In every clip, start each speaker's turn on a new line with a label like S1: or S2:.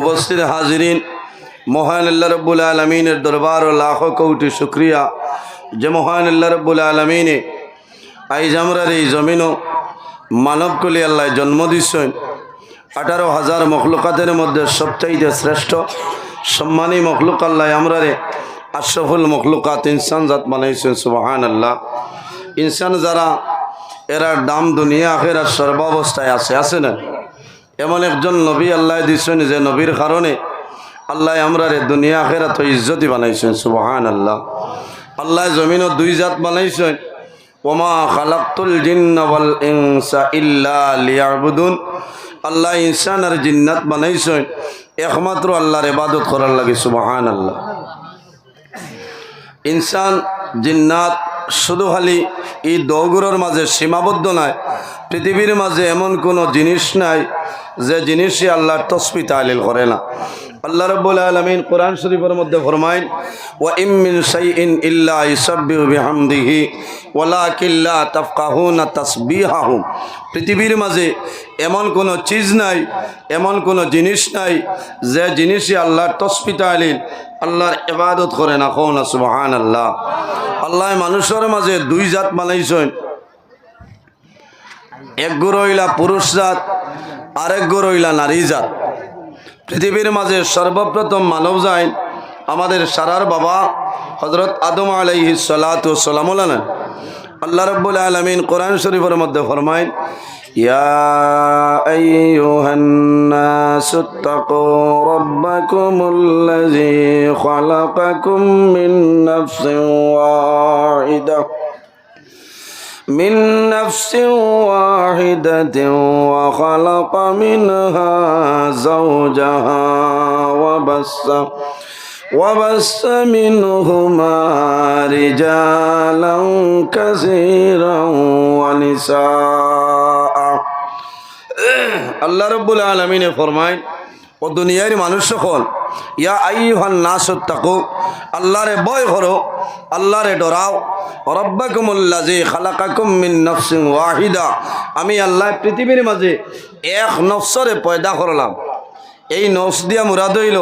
S1: উপস্থিত হাজিরিন। মহান আল্লাহ রব্বুল আলমিনের দরবার ও লাখো কৌটি শুক্রিয়া। যে মহান আল্লাহ রব্বুল আলমিনে আইজ আমরার এই জমিনও মানবকুলি আল্লাহ জন্ম দিচ্ছেন আঠারো হাজার মখলুকাতের মধ্যে সবচাইতে শ্রেষ্ঠ সম্মানী মখলুক আল্লাহ আমরারে আশরফুল মখলুকাত ইনসান জাত বানাইছেন সুবাহান আল্লাহ ইনসান যারা এরা দাম দুনিয়া আখের সর্বাবস্থায় আছে আছে না? এমন একজন নবী আল্লাহ দিচ্ছেন যে নবীর কারণে আল্লাহ আমরারে দুনিয়া আখেরা তো ইজ্জতি বানাইছেন সুবাহান আল্লাহ আল্লাহ জমিনও দুই জাত বানাইছেন। ওমা খালাক্তুল জিন্না ওয়াল ইনসা ইল্লা আল্লাহ ইনসান আর জিন্নাত বানাইছেন। একমাত্র আল্লাহর ইবাদত করার লাগে সুবাহান আল্লাহ ইনসান, জিন্নাত শুধু খালি এই দৌগুলোর মাঝে সীমাবদ্ধ নয় পৃথিবীর মাঝে এমন কোনো জিনিস নাই যে জিনিসই আল্লাহর তসবি তালিল করে না। আল্লাহ রব্বুল আলমিন কোরআন শরীফের মধ্যে ফরমাইন ও ইমিন সাইন ইল্লা ইসব্বিহু বিহামদিহি ওলা কিল্লা তাফকাহুনা তাসবিহাহুম। পৃথিবীর মাঝে এমন কোনো চিজ নাই, এমন কোনো জিনিস নাই, যে জিনিসই আল্লাহর তসবি তালিল, আল্লাহর ইবাদত করে না। কোন সুবহান আল্লাহ আল্লাহ মানুষের মাঝে দুই জাত বানাইছেন। এক গো রইলা পুরুষ জাত আরেক গো রইলা নারী জাত পৃথিবীর মাঝে সর্বপ্রথম মানব যায় আমাদের সারার বাবা হজরত আদম আলাইহি সালাতু সালামুল্লাহ আল্লাহ রব্বুল আলমিন কোরআন শরীফের মধ্যে ফরমাইন يا أيها الناس اتقوا ربكم الذي خلقكم من نفس واحدة من نفس واحدة وخلق منها زوجها وبث وبث منهما رجالا كثيرا ونساء আল্লাহ রব্বুল আলমিনে ফরমায় ও দুনিয়ার মানুষ সকল ইয়া আইহান নাসত্তাকু আল্লাহরে ভয় করো আল্লাহরে ডরাও আমি আল্লাহ পৃথিবীর মাঝে এক নফসরে পয়দা করলাম। এই নফস দিয়া মুরাদ হইল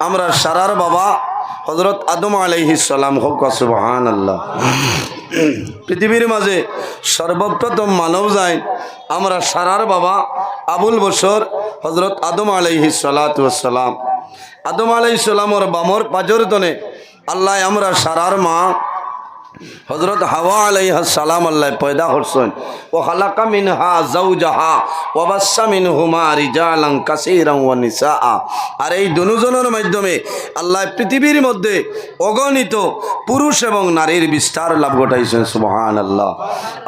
S1: আমরা সারার বাবা হজরত আদম আলাইহিসাল্লাম হোক সুবহান আল্লাহ পৃথিবীর মাঝে সর্বপ্রথম মানব যায় আমরা সারার বাবা আবুল বসর হজরত আদম আলাইহি সালাতাম আদম আলাইসাল্লামর বামর পাজরতনে আল্লাহ আমরা সারার মা হজরত হাওয়া আলাইহ সালাম আল্লাহ পয়দা করছেন, ও হালাকা মিন হা জাউ জাহা ওবাসা মিন হুমা রিজালাং ওয়া নিসা আর এই দুজনের মাধ্যমে আল্লাহ পৃথিবীর মধ্যে অগণিত পুরুষ এবং নারীর বিস্তার লাভ ঘটাইছেন সুবহান আল্লাহ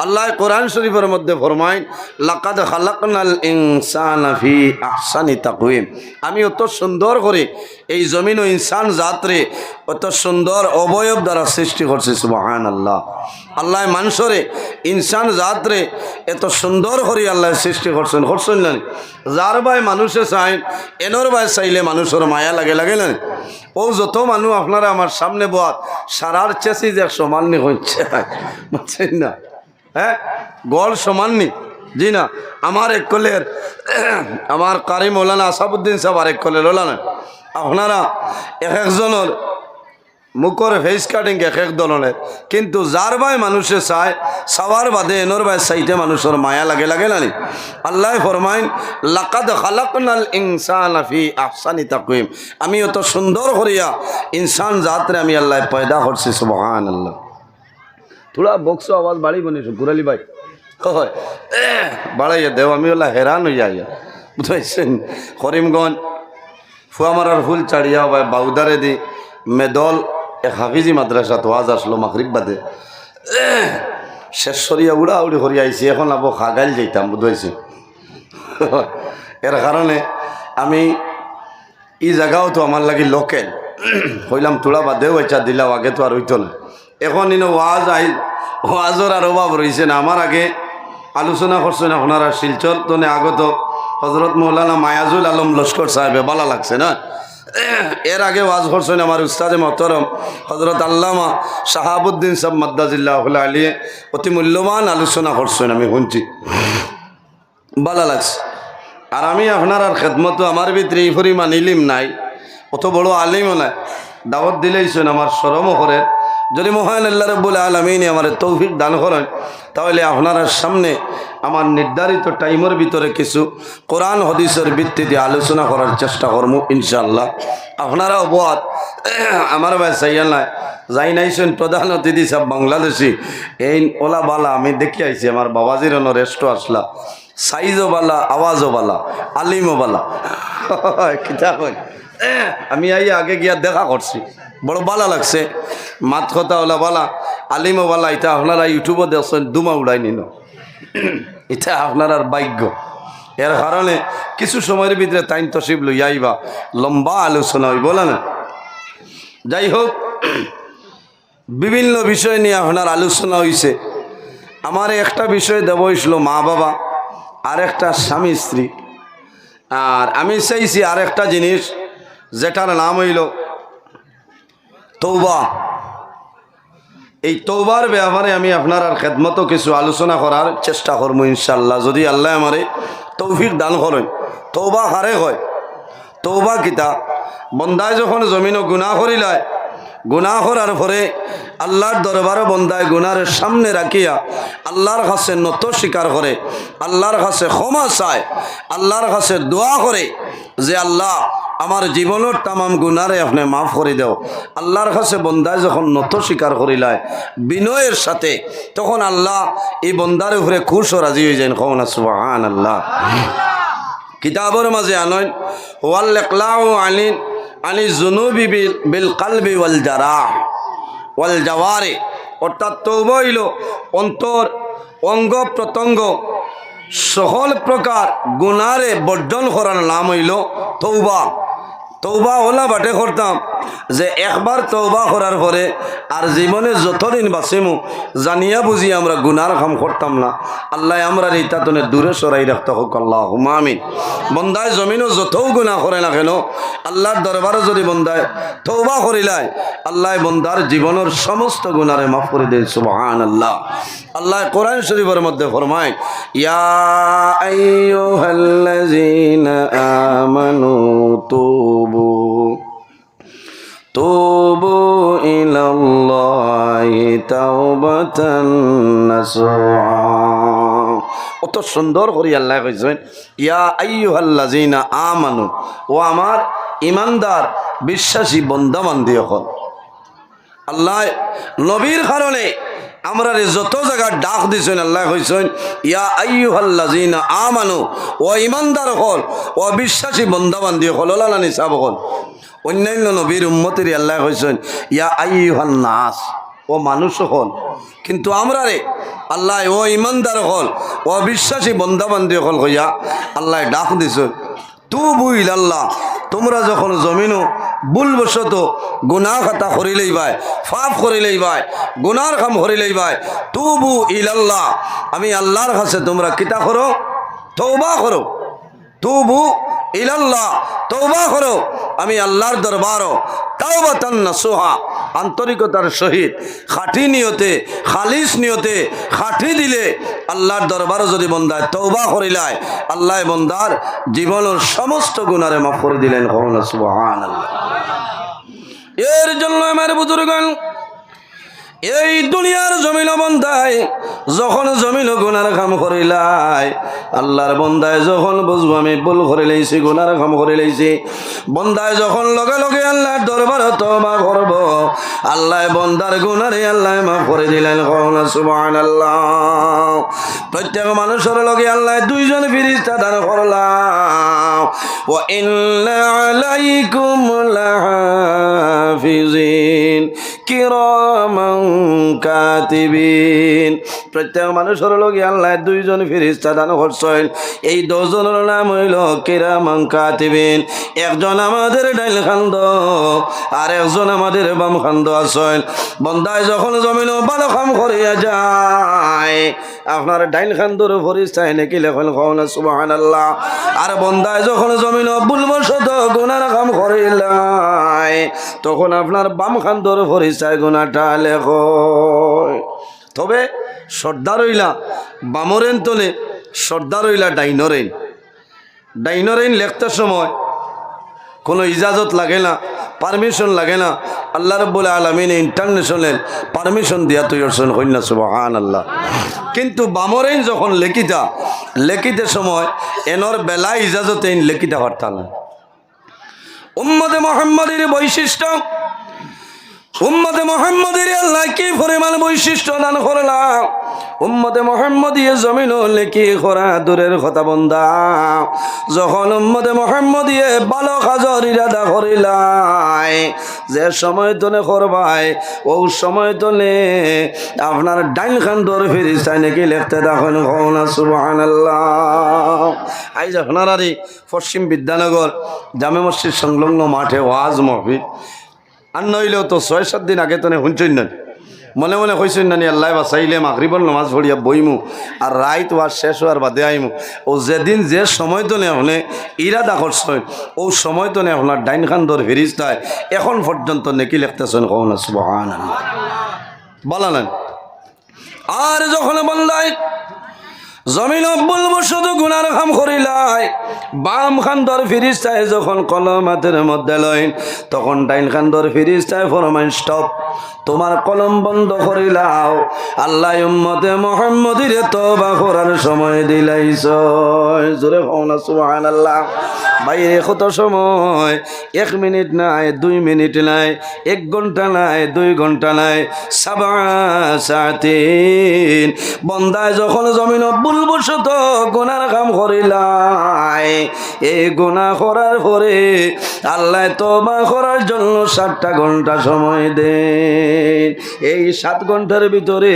S1: আল্লাহ কোরআন শরীফের মধ্যে ফরমাইন লাকাদ খালাকনাল ইনসানা ফি আহসানি তাকওয়িম। আমি অত সুন্দর করে এই জমিন ও ইনসান জাতরে অত সুন্দর অবয়ব দ্বারা সৃষ্টি করছে সুবহান আল্লাহ আল্লাহ মানুষরে, ইনসান জাতরে, এত সুন্দর করে আল্লাহ সৃষ্টি করছেন। করছেন না যার ভাই মানুষে চাই এনর ভাই চাইলে মানুষের মায়া লাগে লাগে না? ও যত মানুষ আপনারা আমার সামনে বয়াত, সারার চেষি যে সমাননি হচ্ছে বুঝছেন না? হ্যাঁ? গড় সমাননি জি না? আমার এক কলের, আমার কারি মৌলানা আসাবুদ্দিন সাহেব আরেক কলের ওলানা। আপনারা এক একজনের মুখর ফেস কাটিং এক এক ধরনের। কিন্তু যার ভাই মানুষে চায় সাওয়ার বাদে এনর ভাই চাইতে মানুষের মায়া লাগে লাগে না নি? আল্লাহ ফরমাইন, লাকাদ খালাকনাল ইনসান ফি আহসানি তাকওয়িম। আমি অত সুন্দর করিয়া ইনসান জাতরে আমি আল্লাহ পয়দা করছি সুবহান আল্লাহ থোড়া বক্স আওয়াজ বাড়ি বনিছো গুরালি ভাই? হয়। বাড়াইয়া দেও, আমি ওলা হেরান হয়ে যাই বুঝাইছেন? করিমগঞ্জ, ফুয়ামারার ফুল চাড়িয়া বা বাউদারে দি, মেদল এক হাফিজি মাদ্রাসা তো আজ আসলো মাকরিব বাদে। শেষ সরিয়া উড়া উড়ি হরি আইছি, এখন আবো খাগাইল যাইতাম, বুঝাইছি। এর কারণে আমি ই জায়গাও তো আমার লাগি লোকেল। হইলাম তোলা বাদেও ইচ্ছা দিলাম আগে তো আর হইতো না। এখন ইনো ওয়াজ আইল ওয়াজর আর অভাব রয়েছে না। আমার আগে আলোচনা করছেন আপনারা শিলচর তো আগত হজরত মৌলানা মায়াজুল আলম লস্কর সাহেবে ভালো লাগছে না। এর আগে ওয়াজ করছেন আমার উস্তাদে মহতরম হজরত আল্লামা শাহাবুদ্দিন সাহ মাদ্দাজিল্লাহ আলিয়ে। অতি মূল্যবান আলোচনা করছেন, আমি শুনছি। ভালো লাগছে। আর আমি আপনার আর খেদমত আমার ভিতরে এই ইলিম নাই, অত বড় আলিমও নাই। দাওয়াত দিলেইছেন আমার সরমহরের যদি মহান আল্লাহ রব্বুল আলমিনী আমার তৌফিক দান করেন, তাহলে আপনার সামনে আমার নির্ধারিত টাইমের ভিতরে কিছু কোরআন, হদিসের ভিত্তিতে আলোচনা করার চেষ্টা করব ইনশাল্লাহ আপনারা অবাদ আমার ভাই সাইয়াল নাই, যাই নাইছেন প্রধান অতিথি সব বাংলাদেশি, এই ওলা বালা আমি দেখি আইছি, আমার বাবাজির অন্য রেস্ট আসলা, সাইজও বালা, আওয়াজও বালা, আলিমও বালা। কিতা আমি আই আগে গিয়া দেখা করছি। বড় বালা লাগছে। মাত কথা ওলা বালা, আলিমও বালা, এটা আপনারা ইউটিউবে দেখছেন, দুমা উড়াই নিন এটা আপনার আর ভাগ্য। এর কারণে কিছু সময়ের ভিতরে তাইন তসিব লইয়াইবা লম্বা আলোচনা হইব না? যাই হোক, বিভিন্ন বিষয় নিয়ে আপনার আলোচনা হয়েছে আমার একটা বিষয় দেব হয়েছিল মা বাবা, আর একটা স্বামী স্ত্রী। আর আমি চাইছি আর একটা জিনিস, যেটার নাম হইল তৌবা এই তৌবার ব্যাপারে আমি আপনার আর খেদমত কিছু আলোচনা করার চেষ্টা করব ইনশাল্লাহ যদি আল্লাহ আমারে তৌফিক দান করেন তৌবা হারে হয়। তৌবা কিতা? বন্দায় যখন জমিনও গুণা করিলায় গুণা করার পরে আল্লাহর দরবারে বন্দায় গুনার সামনে রাখিয়া আল্লাহর কাছে নত স্বীকার করে, আল্লাহর কাছে ক্ষমা চায়, আল্লাহর কাছে দোয়া করে যে আল্লাহ আমার জীবনের তামাম গুনারে আপনি মাফ করে দেও। আল্লাহর কাছে বন্দায় যখন নত স্বীকার করিলায়, বিনয়ের সাথে, তখন আল্লাহ এই বন্দার উপরে খুশ ও রাজি হয়ে যান। কখন সুবাহান আল্লাহ কিতাবর মাঝে আনয়ন ওয়াল ইকলাউ আনিন আনি জুনুবি বিল কালবি ওয়াল জারাহ ওয়াল জাওয়ারে, অর্থাৎ তৌবা হইল অন্তর, অঙ্গ প্রত্যঙ্গ, সকল প্রকার গুণারে বর্জন করার নাম হইল তৌবা তৌবা ওলা বাটে করতাম যে একবার তৌবা করার পরে আর জীবনে যতদিন বাঁচিমু, জানিয়া বুঝি আমরা গুনার কাম করতাম না। আল্লাহ আমরা রিতাতনে দূরে সরাই রাখতে হোক আল্লাহ হুমামিন বন্দায় জমিনও যতও গুণা করে না কেন, আল্লাহর দরবারে যদি বন্দায় তৌবা করিলায় আল্লাহ বন্দার জীবনের সমস্ত গুণারে মাফ করে দেন সুবহান আল্লাহ আল্লাহ কোরআন শরীফের মধ্যে ফরমায়, ইয়া আমানু তুবু তুবু তাওবাতান নাসুহা অত সুন্দর করে আল্লাহ কইছেন, ইয়া আইয়ুহাল্লাযীনা আমানু, ও আমার ইমানদার বিশ্বাসী বন্দা বান্দি হল আল্লাহ নবীর কারণে আমরা যত জায়গায় ডাক দিছেন, আল্লাহ কইছেন, ইয়া আইয়ুহাল্লাযীনা আমানু, ও ইমানদার হল, ও বিশ্বাসী বান্দি হল ওলা নিসাব হল। অন্যান্য নবীর উম্মতের আল্লাহ কইছেন, ইয়া আইয়ুহান নাস ও মানুষ হল, কিন্তু আমরা রে আল্লাহ ও ইমানদার হল, ও বিশ্বাসী বান্দি হল হইয়া আল্লাহ ডাক দিছেন তু বুইল আল্লাহ তোমরা যখন জমিনও ভুলবশত গুনা খাতা হরিলেই ভাই ফাফ হরিলেই ভাই গুনার খাম হরিলেই ভাই তু বু ইল আল্লাহ আমি আল্লাহর কাছে তোমরা কিতা করো? তৌবা করো। তুবু ইলাল্লাহ তৌবা করো। আমি আল্লাহর দরবারও তাওবাতান নাসুহা, আন্তরিকতার সহিত, খাঁটি নিয়তে, খালিস নিয়তে খাঁটি দিলে আল্লাহর দরবারও যদি বন্দায় তৌবা করিলায়, আল্লাহ বন্দার জীবনের সমস্ত গুণারে মাফ করে দিলেন। কখন সুবহান আল্লাহ এর জন্য আমার বুজুর্গণ এই দুনিয়ার জমিন বন্ধায়, যখন জমিন গুনার কাম করিলাই আল্লাহর বন্দায় যখন বুঝব আমি ভুল করে লাইছি গুনার কাম করে লাইছি বন্দায় যখন লগে লগে আল্লাহর দরবার তবা করব, আল্লাহ বন্দার গুনারে আল্লাহ মাফ করে দিলেন সুবহান আল্লাহ প্রত্যেক মানুষের লগে আল্লাহ দুইজন ফিরিস্তা দান করলাম। ও আলাইকুম লাহাফিজিন কাতিবিন। প্রত্যেক মানুষের লগে আল্লাহ দুইজন ফিরিস্তা দান করছেন। এই দুজনের নাম হইল কিরামান কাতিবিন। একজন আমাদের ডাইল খান্দ, আর একজন আমাদের বাম খান্দ আছেন। বন্দায় যখন জমিন ভালো কাম করিয়া যায়, আপনার ডাইল খান্দর ফরিস্তা নাকি লেখন খাওয়ান সুবাহান আল্লাহ আর বন্দায় যখন জমিন ভুলবশত গুনার কাম করিলাই তখন আপনার বাম খান্দর ফরিস্তায় গুনাটা লেখ। তবে সর্দার হইলা বামরেন তলে সর্দার হইলা ডাইনরেন। ডাইনরাইন লেখতে সময় কোনো ইজাজত লাগে না, পারমিশন লাগে না। আল্লাহ রব্বুল আলমিন ইন্টারন্যাশনাল পারমিশন দিয়া তুই অর্জন হইল না সুবহান আল্লাহ কিন্তু বামরেন যখন লেখিতা, লেখিতে সময় এনর বেলা ইজাজতে লেখিতে পারতাম না উম্মদে মোহাম্মদের বৈশিষ্ট্য উম্মদে মোহাম্মদের কি বৈশিষ্ট্য উম্মদে জমিন দূরের কথা বন্ধা যখন উম্মদে যে সময় তলে করবাই ও সময় তলে আপনার ডাইন খান দর ফিরিস্তাই নাকি লেখতে দেখেন না সুবাহান আইজ আপনার পশ্চিম বিদ্যানগর জামে মসজিদ সংলগ্ন মাঠে ওয়াজ মহফিল। আর নইলেও তো ছয় সাত দিন আগে তো শুনছেন না মনে মনে কইসেন নানি, আল্লাহ বা চাইলে মাগরিবর নমাজ পড়িয়া বইমু, আর রাইত ওয়ার শেষ হওয়ার বাদে আইমু। ও যেদিন যে সময় তো আপনি ইরাদা করছেন, ও সময় তো আপনার ডাইন খান দর ফেরিস্তায় এখন পর্যন্ত নেকি লিখতেছেন কখন সুবহান বলালেন আর যখন বললাই জমিন বলব শুধু গুনার খাম করিলাই বাম খান্দর ফিরিস্তায় যখন কলম হাতের মধ্যে লইন, তখন ডাইন খান্দর ফিরিস্তায় ফরমাইন, স্টপ, তোমার কলম বন্ধ করিলাও। আল্লাহ উম্মতে মোহাম্মদিরে তবা করার সময় দিলাইছ। জোরে হও না সুবহান আল্লাহ বাইরে কত সময়? এক মিনিট নাই, দুই মিনিট নাই, এক ঘণ্টা নাই, দুই ঘণ্টা নাই। সাবা সাতিন। বন্দায় যখন জমিন ভুলবশত গুনার কাম করিলাই। এই গোনা করার পরে আল্লাহ তবা করার জন্য সাতটা ঘণ্টা সময় দেন। এই সাত ঘণ্টার ভিতরে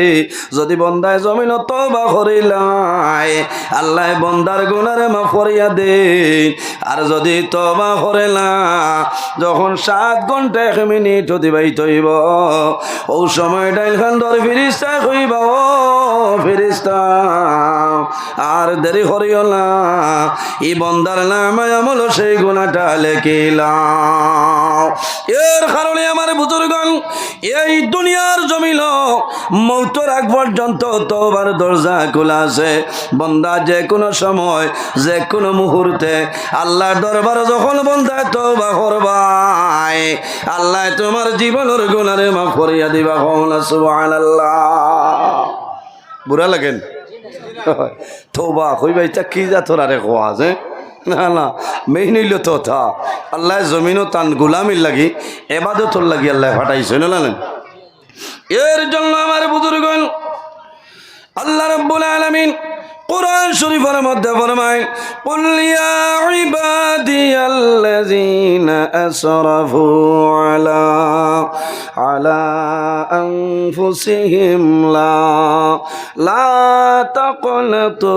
S1: যদি বন্দায় জমিন তবা করিলাই, আল্লাহ বন্দার গুনার মা ফরিয়া দেন। আর যদি তবা করে না, যখন সাত ঘণ্টা এক মিনিট অতিবাহিত হইব ও সময় ডাইল খান ধরে ফিরিস্তা হইব ফিরিস্তা। আর দেরি করিও না। ই বন্দার নাম আমল সেই গুণাটা লেখিলাম এর কারণে আমার বুজুর্গন এই দুনিয়ার জমিল মৌতর আগ পর্যন্ত তোবার দরজা খোলা আছে। বন্দা যে কোনো সময় যে কোনো মুহূর্তে আল্লাহর দরবার যখন বন্দা তোবা করবাই আল্লাহ তোমার জীবনের গুণারে মাফ করিয়া দিবা কখন সুবহানাল্লাহ। বুড়া লাগেন? তোবা কইবাই তা কি যা তোরা রে কোয়া যে? না না, মেইন হইল তো থা আল্লাহ জমিনও তান গুলামির লাগি, এবাদতর লাগি আল্লাহ ফাটাইছে না এর জন্য আমার বুজুর্গ আল্লাহ রব্বুল আলামিন কোরআন শরীফের মধ্যে ফরমায় কুলিয়া ইবাদিয়াল্লাযীনা আসরাফু আলা আলা আনফুসিহিম লা লা তাকনাতু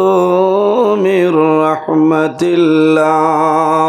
S1: মির রাহমাতিল্লাহ।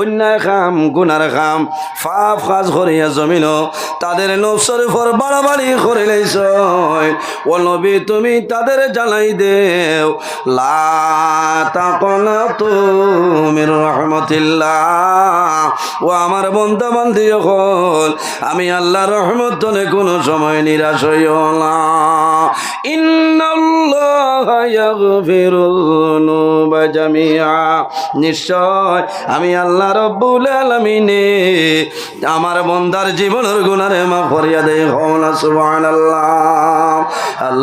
S1: অন্যায় খাম, গুনার খাম ফাফ কাজ করিয়া জমিন তাদের নবসর ফর বাড়াবাড়ি করে লাইছ। ও নবী, তুমি তাদের জানাই দেও, লা তাকনা তুমির রহমতিল্লাহ। ও আমার বন্ধা বান্ধি হল আমি আল্লাহ রহমত কোনো সময় নিরাশ হইও না। নিশ্চয় আমি আল্লাহ রব্বুল আলমিনে আমার বন্দার জীবনের গুণারে মা ফরিয়া দেয় হও না সুবহানাল্লাহ। আল্লাহ